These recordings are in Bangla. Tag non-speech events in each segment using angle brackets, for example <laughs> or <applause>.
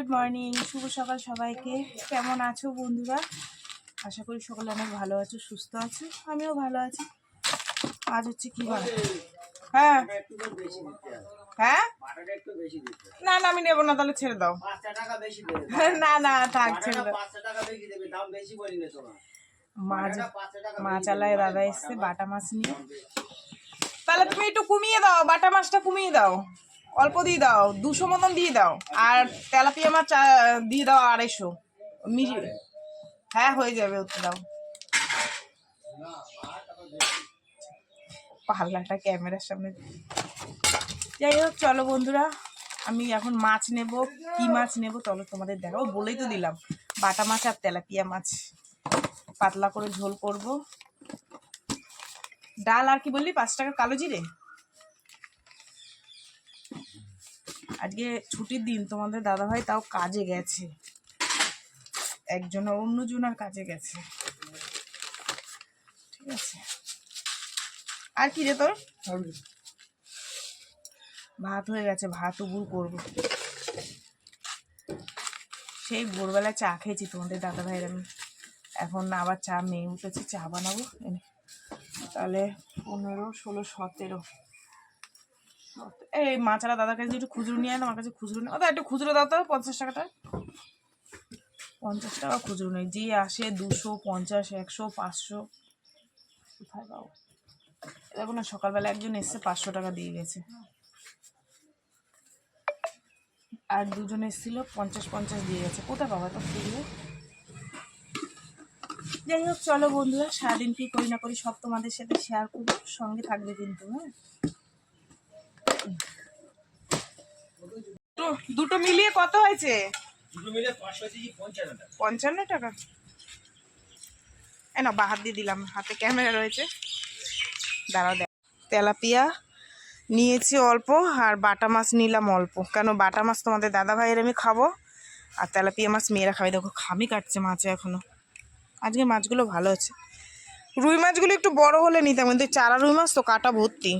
গুড মর্নিং শুভ সকাল সবাইকে। কেমন আছো বন্ধুরা? আশা করি সকলে অনেক ভালো আছো, সুস্থ আছো। আমিও ভালো আছি। আজ হচ্ছে কি হ্যাঁ। হ্যাঁ? না না, আমি নেব না, তাহলে ছেড়ে দাও। না না, থাক, ছেড়ে দাও। মাছ বাটাটা পাঁচটা টাকা মাছ আলায় দাদা এসছে, বাটা মাছ নিয়ে। তাহলে তুমি একটু কমিয়ে দাও, বাটা মাছটা কমিয়ে দাও। অল্প দিয়ে দাও, দুশো মতন দিয়ে দাও। আর তেলাপিয়া মাছ দিয়ে দাও আড়াইশো। হ্যাঁ হয়ে যাবে, ওতে দাও। পাল্লাটা ক্যামেরার সামনে। যাই হোক, চলো বন্ধুরা, আমি এখন মাছ নেব। কি মাছ নেব চলো তোমাদের দেখাবো। বলেই তো দিলাম, বাটা মাছ আর তেলাপিয়া মাছ। পাতলা করে ঝোল করব। ডাল আর কি বললি? পাঁচ টাকার কালো জিরে? আজকে ছুটির দিন তোমাদের দাদাভাই তাও কাজে গেছে। একজন অন্যজনের কাজে গেছে। ঠিক আছে। আর কি রে তোর? ভাত হয়ে গেছে ভাত উবুর করব। সেই ভোরবেলায় চা খেয়েছি তোমাদের দাদা ভাইয়ের আমি। এখন আবার চা মেয়ে উঠেছে চা বানাবো। তাহলে পনেরো ষোলো সতেরো। সতে- এই মাছারা দাদার কাছে একটু খুচরো নিয়ে আয় আমার কাছে খুচরো নেই। একটু খুচরো দাও তো, পঞ্চাশ টাকাটা। পঞ্চাশ টাকা খুচরো নেই। যে আসে দুশো, পঞ্চাশ, একশো, পাঁচশো। কোথায় পাবো? দেখো না, সকালবেলা একজন এসছে, পাঁচশো টাকা দিয়ে গেছে। আর দুজন এসেছিল, পঞ্চাশ পঞ্চাশ দিয়ে গেছে। কোথায় পাবো তো খুচরো? যাই হোক, চলো বন্ধুরা, সারাদিন কি করি না করি সব তোমাদের সাথে শেয়ার করব। সঙ্গে থাকবে কিন্তু হ্যাঁ? দুটো- দুটো মিলিয়ে কত হয়েছে? পঞ্চান্ন টাকা। এ না বাহাত দিয়ে দিলাম হাতে ক্যামেরা রয়েছে। দাঁড়াও দেখ। তেলাপিয়া নিয়েছি অল্প আর বাটা মাছ নিলাম অল্প। কেন বাটা মাছ তোমাদের দাদা ভাইয়ের আমি খাব আর তেলাপিয়া মাছ মেয়েরা খাবে। দেখো খামি কাটছে মাছে এখনও আজকে মাছগুলো ভালো আছে। রুই মাছগুলো একটু বড় হলে নিতাম কিন্তু চারা রুই মাছ তো কাটা ভর্তি।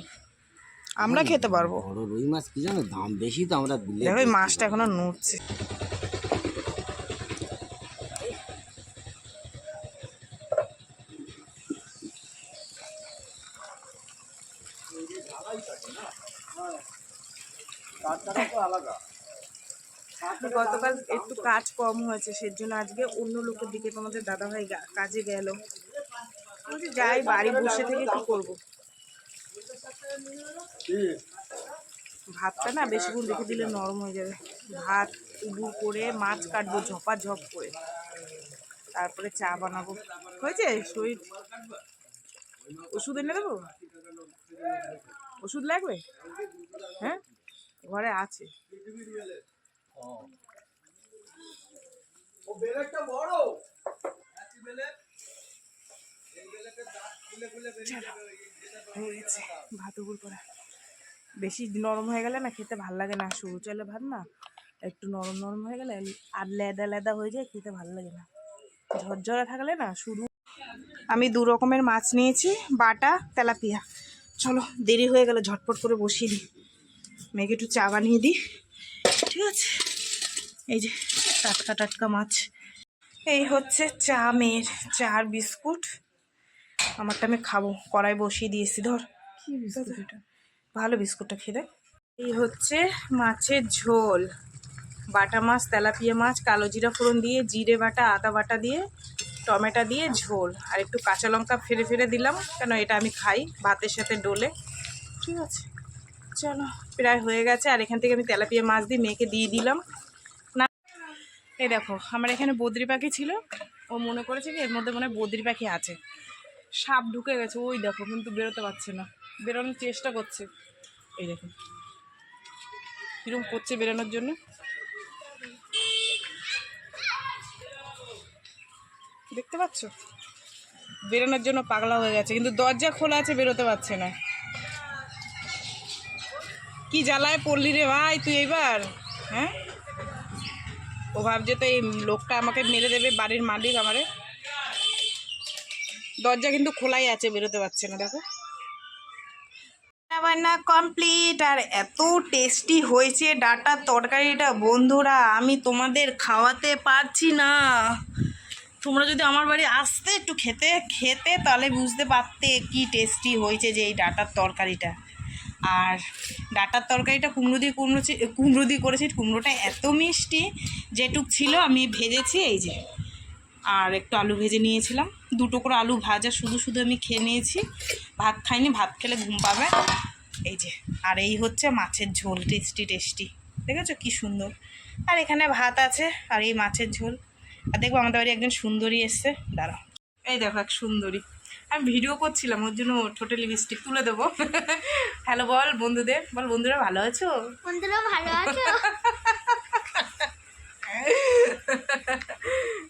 আমরা খেতে পারব। বড় রুই মাছ কি জানো দাম বেশি তো আমরা দেখো এই মাছটা এখনও নড়ছে। গতকাল একটু কাজ কম হয়েছে সেজন্য আজকে অন্য লোকের দিকে তোমাদের দাদাভাই কাজে গেল। যাই বাড়ি বসে থেকে কি করব? ভাতটা না বেশিক্ষণ রেখে দিলে নরম হয়ে যাবে। ভাত উবু করে মাছ কাটবো ঝপা ঝপ করে। তারপরে চা বানাবো। হয়েছে? শরীর ওষুধ এনে দেবো? ওষুধ লাগবে? হ্যাঁ? ঘরে আছে। বড়। হয়ে গেছে। ভাত উগুর করা। বেশি নরম হয়ে গেলে না খেতে ভালো লাগে না। সরু চালে ভাত না, একটু নরম নরম হয়ে গেলে আর লেদা লেদা হয়ে যায়, খেতে ভালো লাগে না। ঝরঝরা থাকলে না শুরু আমি দু রকমের মাছ নিয়েছি, বাটা, তেলাপিয়া। চলো, দেরি হয়ে গেল, ঝটপট করে বসিয়ে দিই। মেয়েকে একটু চা বানিয়ে দিই। ঠিক আছে? এই যে, টাটকা টাটকা মাছ। এই হচ্ছে চা মেয়ের, চা বিস্কুট। আমারটা আমি খাব কড়াই বসিয়ে দিয়েছি ধর। কি বিস্কুট এটা? ভালো বিস্কুটটা খেয়ে দেখ। এই হচ্ছে মাছের ঝোল। বাটা মাছ তেলাপিয়া মাছ কালো জিরা ফোড়ন দিয়ে জিরে বাটা আদা বাটা দিয়ে টমেটো দিয়ে ঝোল। আর একটু কাঁচা লঙ্কা ফেরে ফেরে দিলাম কেন এটা আমি খাই ভাতের সাথে ডোলে। ঠিক আছে চলো প্রায় হয়ে গেছে। আর এখান থেকে আমি তেলাপিয়া মাছ দিয়ে মেয়েকে দিয়ে দিলাম। না এই দেখো আমার এখানে বদ্রি পাখি ছিল। ও মনে করেছে কি এর মধ্যে মনে হয় বদ্রি পাখি আছে। সাপ ঢুকে গেছে, ওই দেখো, কিন্তু বেরোতে পারছে না। বেরোনোর চেষ্টা করছে। এই দেখো কীরকম করছে বেরোনোর জন্য? দেখতে পাচ্ছ? বেরোনোর জন্য পাগলা হয়ে গেছে, কিন্তু দরজা খোলা আছে, বেরোতে পারছে না। কি জ্বালায় পড়লি রে ভাই তুই এইবার? হ্যাঁ? ও ভাবছে তো এই লোকটা আমাকে মেরে দেবে, বাড়ির মালিক আমারে। দরজা কিন্তু খোলাই আছে, বেরোতে পারছে না, দেখো। রান্নাবান্না কমপ্লিট আর এত টেস্টি হয়েছে ডাটার তরকারিটা। বন্ধুরা, আমি তোমাদের খাওয়াতে পারছি না। তোমরা যদি আমার বাড়ি আসতে একটু খেতে খেতে, তাহলে বুঝতে পারতে কি টেস্টি হয়েছে যে এই ডাটার তরকারিটা। আর ডাটার তরকারিটা কুমড়ো দিয়ে কুমড়ো কুমড়ো দিয়ে করেছি, কুমড়োটা এত মিষ্টি, যেটুক ছিল আমি ভেজেছি, এই যে। আর একটু আলু ভেজে নিয়েছিলাম। দুটো করে আলু ভাজা শুধু শুধু আমি খেয়ে নিয়েছি। ভাত খাইনি ভাত খেলে ঘুম পাবে। এই যে আর এই হচ্ছে মাছের ঝোল টেস্টি টেস্টি। দেখেছ কি সুন্দর? আর এখানে ভাত আছে আর এই মাছের ঝোল। আর দেখব আমাদের বাড়ি একজন সুন্দরী এসছে। দাঁড়াও। এই দেখো এক সুন্দরী। আমি ভিডিও করছিলাম ওর জন্য ঠোঁটে লিপস্টিক তুলে দেবো। হ্যালো বল বন্ধুদের। বল বন্ধুরা ভালো আছো? বন্ধুরা ভালো আছো? <laughs>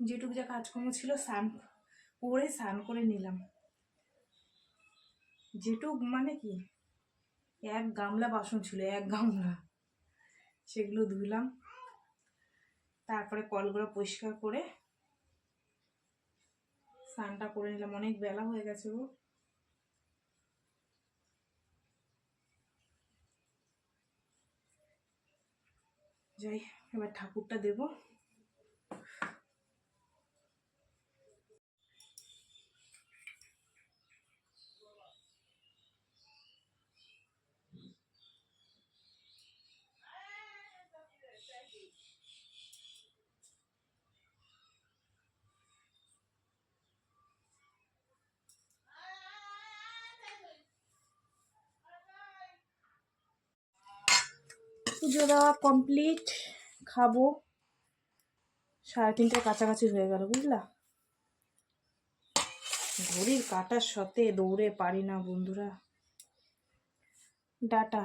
যেটুকু যা কাজকর্ম ছিল স্নান করে স্নান করে নিলাম। যেটুক মানে কি? এক গামলা বাসন ছিল, এক গামলা। সেগুলো ধুলাম তারপরে কলগুলো পরিষ্কার করে স্নানটা করে নিলাম। অনেক বেলা হয়ে গেছে গো। যাই, এবার ঠাকুরটা দেবো। পুজো দেওয়া কমপ্লিট খাব। সাড়ে তিনটের কাছাকাছি হয়ে গেল, বুঝলা? ঘড়ির কাটার সাথে দৌড়ে পারি না, বন্ধুরা। ডাটা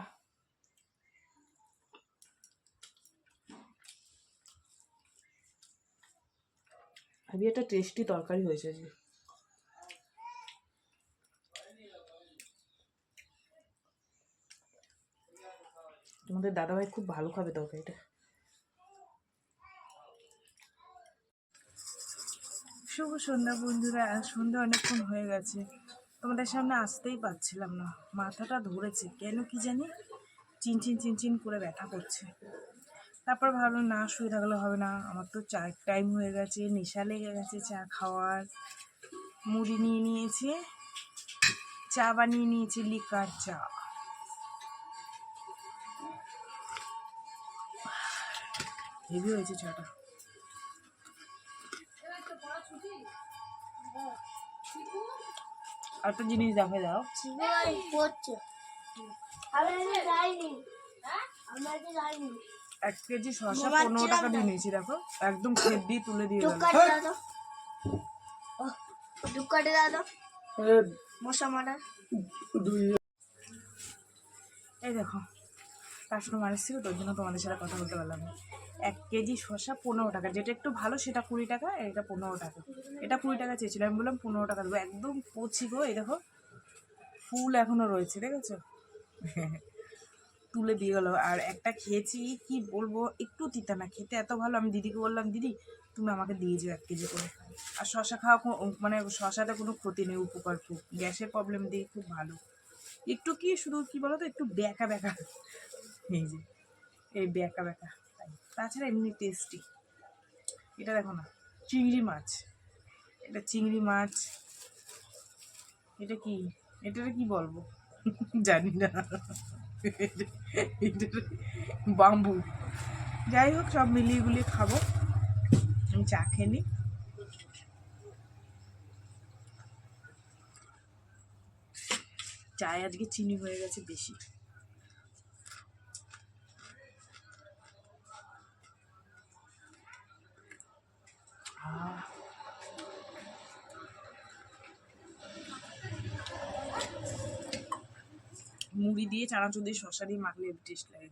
ভাবি একটা টেস্টি তরকারি হয়েছে আজকে। তোমাদের দাদাভাই খুব ভালো খাবে তরকারিটা। শুভ সন্ধ্যা বন্ধুরা সন্ধ্যা অনেকক্ষণ হয়ে গেছে। তোমাদের সামনে আসতেই পারছিলাম না। মাথাটা ধরেছে। কেন কি জানি চিনচিন চিনচিন করে ব্যথা করছে। তারপর ভাবলাম, না শুয়ে থাকলে হবে না। আমার তো চায়ের টাইম হয়ে গেছে, নেশা লেগে গেছে চা খাওয়ার। মুড়ি নিয়ে নিয়েছে, চা বানিয়ে নিয়েছে, লিকার চা। হেভি হয়েছে চাটা। একটা জিনিস দেখে দাও। এক কেজি শসা পনেরো টাকা দিয়ে। নিয়েছি দেখো। একদম খেত দিয়ে তুলে দিয়ে দাও। তো মশা মারা এই দেখো। কাস্টমার এসেছিল তোর জন্য তোমাদের সাথে কথা বলতে পারলাম না। এক কেজি শসা পনেরো টাকা, যেটা একটু ভালো সেটা কুড়ি টাকা, এটা পনেরো টাকা। এটা কুড়ি টাকা চেয়েছিল, আমি বললাম পনেরো টাকা দেবো। একদম কচি গো, এই দেখো, ফুল এখনও রয়েছে, দেখেছ? তুলে দিয়ে গেলো। আর একটা খেয়েছি, কি বলব, একটু তিতা না, খেতে এত ভালো, আমি দিদিকে বললাম, দিদি, তুমি আমাকে দিয়ে যাও এক কেজি করে। আর শশা খাওয়া মানে শশাতে কোনো ক্ষতি নেই, উপকার খুব। গ্যাসের প্রবলেম দিয়ে খুব ভালো। একটু কি শুধু, কি বলো তো একটু ব্যাকা ব্যাকা। এই যে, এই ব্যাকা তাই। তাছাড়া এমনি টেস্টি এটা দেখো না, চিংড়ি মাছ। এটা চিংড়ি মাছ। এটা কি? এটা কি বলব? জানি না। বাম্বু। যাই হোক, সব মিলিয়ে গুলিয়ে খাব। আমি চা খেয়ে নিই। চায় আজকে চিনি হয়ে গেছে বেশি। দিয়ে চানাচুর দিয়ে শশা দিয়ে মাখলে টেস্ট লাগে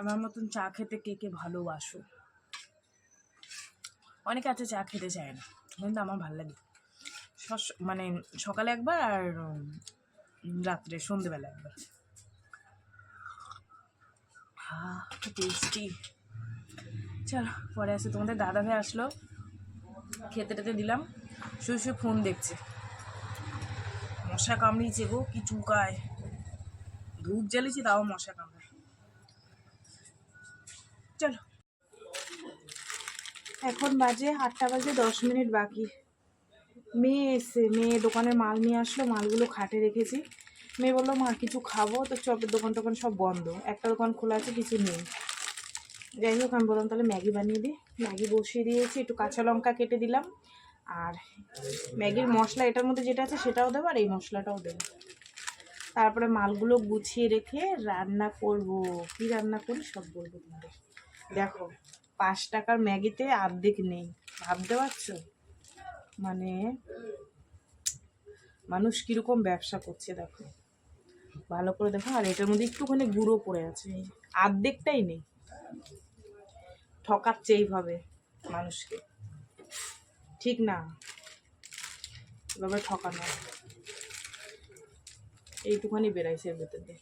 আমার মতন চা খেতে কে কে ভালোবাসো? অনেকে আছে চা খেতে চায় না, কিন্তু আমার ভালো লাগে। মানে সকালে একবার আর রাত্রে, সন্ধেবেলা একবার। টেস্টি চলো, পরে আসে, তোমাদের দাদা ভাই আসলো। খেতে টেতে দিলাম। শুয়ে শুয়ে ফোন দেখছে। মশা কামড়িয়েছে গো, কি চুকায় ধূপ জ্বালিয়েছি, তাও মশা কামড়ায়। চলো। এখন বাজে আটটা বাজে দশ মিনিট বাকি। মেয়ে এসে মেয়ে দোকানে মাল নিয়ে আসলো, মালগুলো খাটে রেখেছি। মেয়ে বলল, মা, কিছু খাব? তো চপের দোকান টোকান সব বন্ধ। একটা দোকান খোলা আছে, কিছু নেই। যাই হোক, আমি বললাম, তাহলে ম্যাগি বানিয়ে দিই ম্যাগি বসিয়ে দিয়েছি, একটু কাঁচা লঙ্কা কেটে দিলাম। আর ম্যাগির মশলা এটার মধ্যে যেটা আছে সেটাও দেবো, আর এই মশলাটাও দেবো। তারপরে মালগুলো গুছিয়ে রেখে রান্না করব। কি রান্না করি সব বলব তোমাদের। দেখো, পাঁচ টাকার ম্যাগিতে আর্ধেক নেই, ভাবতে পারছ? মানে মানুষ কীরকম ব্যবসা করছে দেখো। ভালো করে দেখো, আর এটার মধ্যে একটুখানি গুঁড়ো পড়ে আছে, আর্ধেকটাই নেই। ঠকাচ্ছে এইভাবে মানুষকে। ঠিক না? এভাবে ঠকানো। এইটুখানি বেরাইছে এর ভেতর দিয়ে।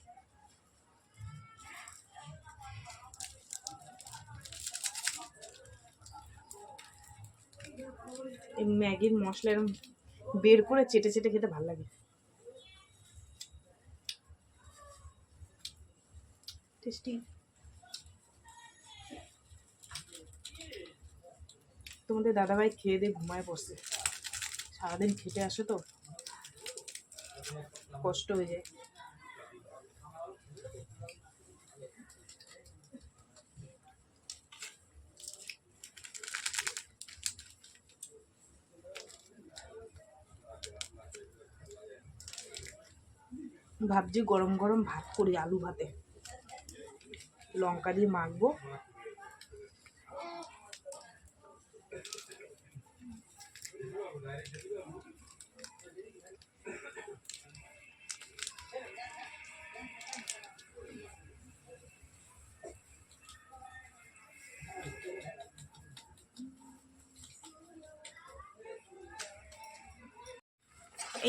এই ম্যাগির মশলা এরম বের করে চেটে চেটে খেতে ভালো লাগে। টেস্টি। তোমাদের দাদাভাই খেয়ে দিয়ে ঘুমায় পড়ছে সারাদিন খেটে আসে তো। কষ্ট হয়ে যায়। ভাবছি গরম গরম ভাত করি, আলু ভাতে। লঙ্কা দিয়ে মাখবো।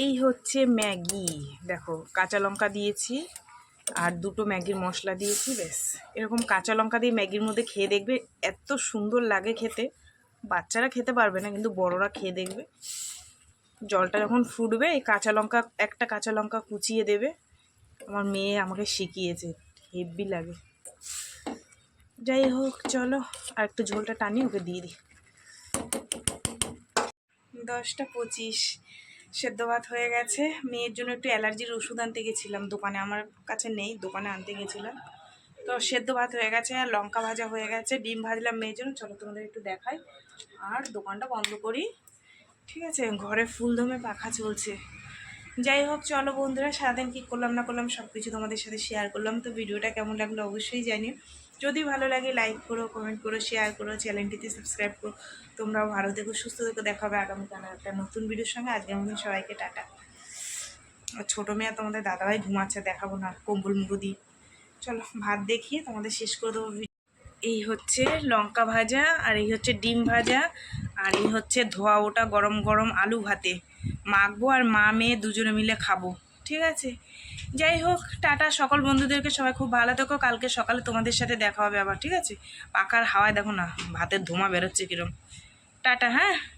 এই হচ্ছে ম্যাগি। দেখো, কাঁচা লঙ্কা দিয়েছি আর দুটো ম্যাগির মশলা দিয়েছি, ব্যাস। এরকম কাঁচা লঙ্কা দিয়ে ম্যাগির মধ্যে খেয়ে দেখবে এত সুন্দর লাগে খেতে। বাচ্চারা খেতে পারবে না, কিন্তু বড়রা খেয়ে দেখবে। জলটা যখন ফুটবে, এই কাঁচা লঙ্কা, একটা কাঁচা লঙ্কা কুচিয়ে দেবে। আমার মেয়ে আমাকে শিখিয়েছে, হেভি লাগে। যাই হোক, চলো আর একটু ঝোলটা টানি ওকে দিয়ে দিই। দশটা পঁচিশ, সেদ্ধ ভাত হয়ে গেছে। মেয়ের জন্য একটু অ্যালার্জির ওষুধ আনতে গেছিলাম, দোকানে, আমার কাছে নেই, দোকানে আনতে গেছিলাম। তো সেদ্ধ ভাত হয়ে গেছে, আর লঙ্কা ভাজা হয়ে গেছে, ডিম ভাজলাম মেয়ের জন্য। চলো তোমাদের একটু দেখাই। আর দোকানটা বন্ধ করি। ঠিক আছে, ঘরে ফুলদমে পাখা চলছে। যাই হোক, চলো বন্ধুরা, সারাদিন কী করলাম না করলাম সব কিছু তোমাদের সাথে শেয়ার করলাম। তো ভিডিওটা কেমন লাগল অবশ্যই জানিও। যদি ভালো লাগে লাইক করো কমেন্ট করো শেয়ার করো চ্যানেলটিতে সাবস্ক্রাইব করো। তোমরাও ভালো থেকো, সুস্থ থেকো, দেখা হবে আগামীকাল একটা নতুন ভিডিওর সঙ্গে। আজকের মতন সবাইকে টাটা। আর ছোটো মেয়ে তোমাদের দাদাভাই ঘুমাচ্ছে, দেখাবো না কম্বল মুড়ি চলো, ভাত দেখিয়ে তোমাদের শেষ করে দেবো এই হচ্ছে লঙ্কা ভাজা, আর এই হচ্ছে ডিম ভাজা, আর এই হচ্ছে ধোয়া ওটা গরম গরম আলু ভাতে। মাখবো আর মা মেয়ে দুজনে মিলে খাব, ঠিক আছে? যাই হোক, টাটা সকল বন্ধুদেরকে, সবাই খুব ভালো থেকো, কালকে সকালে তোমাদের সাথে দেখা হবে আবার, ঠিক আছে? পাখার হাওয়ায় দেখো না, ভাতের ধোঁয়া বেরোচ্ছে কিরম। টাটা হ্যাঁ?